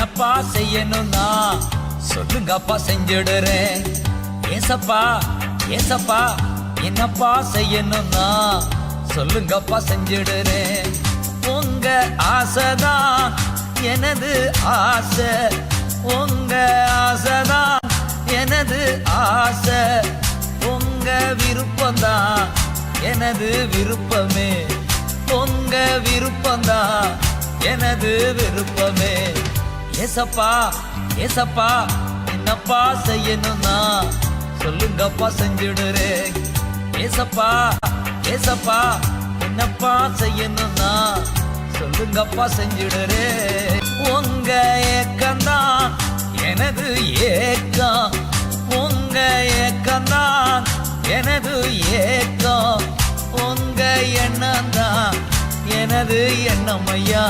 என்னப்பா செய்யணும்னா? சொல்லுங்கப்பா செஞ்சிடுறேன். ஏசப்பா ஏசப்பா என்னப்பா செய்யணும்னா? சொல்லுங்கப்பா செஞ்சிடுறேன். உங்க ஆசைதான் எனது ஆசை. உங்க ஆசைதான் எனது ஆசை. உங்க விருப்பம்தான் எனது விருப்பமே. உங்க விருப்பம்தான் எனது விருப்பமே. ஏசப்பா ஏசப்பா என்னப்பா செய்யணும்னா? சொல்லுங்கப்பா செஞ்சுடுறேன் ஏசப்பா ஏசப்பா என்னப்பா செய்யணும்னா? சொல்லுங்கப்பா செஞ்சுடுறேன் உங்க ஏக்கம்தான் எனது ஏக்கம். உங்க ஏக்கம்தான் எனது ஏக்கம். உங்க எண்ணம் தான் எனது எண்ணம் ஐயா.